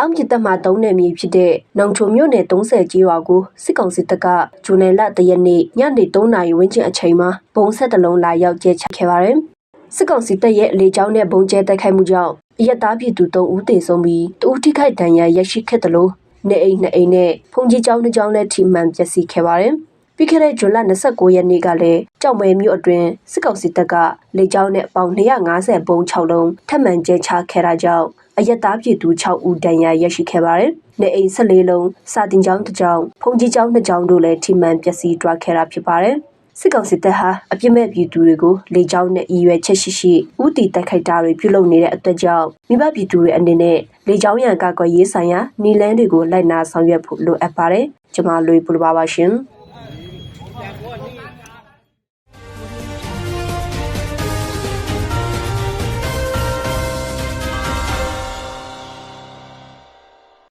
တောင်ပြည်သက်မှာတုံးနယ်မြေဖြစ်တဲ့နောင်ချုံမြို့နယ်30ကျေးရွာကိုစစ်ကောင်စီတပ်ကဂျူနယ်လတရက်နေ့ညနေ3နာရီဝန်းကျင်အချိန်မှာဘုံဆက်တလုံးလာရောက်ကျဲချခဲ့ပါတယ်။စစ်ကောင်စီတပ်ရဲ့အလေကြောင်းနဲ့ဘုံကျဲတိုက်ခိုက်မှုကြောင့်အရက်သားပြည်သူ3ဦးသေဆုံးပြီးတဦးထိခိုက်ဒဏ်ရာရရှိခဲ့တယ်လို့နေအိမ်နှစ်အိမ်နဲ့ဖုန်ကြီးကျောင်းတစ်ကျောင်းနဲ့ထိမှန်ပျက်စီးခဲ့ပါတယ်။ပြီးခဲ့တဲ့ဇွန်လ29ရက်နေ့ကလည်းကြောက်မဲမြို့အတွင်းစစ်ကောင်စီတပ်ကလေကြောင်းနဲ့ပေါင်250ဘုံ6လုံးထပ်မံကျဲချခဲ့တာကြောင့် အရက်သားပြည်သူ6ဦးဒဏ်ရာရရှိခဲ့ပါတယ်။နေအိမ်14လုံးစာတင်ကျောင်းတစ်ကျောင်းဖုန်ကြီးကျောင်းနှစ်ကျောင်းတို့လည်းထိမှန်ပျက်စီးသွားခဲ့တာဖြစ်ပါတယ်။စစ်ကောင်စစ်တပ်ဟာအပြစ်မဲ့ပြည်သူတွေကိုလေကြောင်းနဲ့အီရွယ်ချက်ရှိရှိဥတီတိုက်ခိုက်တာတွေပြုလုပ်နေတဲ့အတွက်ကြောင့်မိဘပြည်သူတွေအနေနဲ့လေကြောင်းရန်ကာကွယ်ရေးဆိုင်ရာနီလန်းတွေကိုလိုက်နာဆောင်ရွက်ဖို့လိုအပ်ပါတယ်။ကျွန်မလွေပူပါပါရှင်။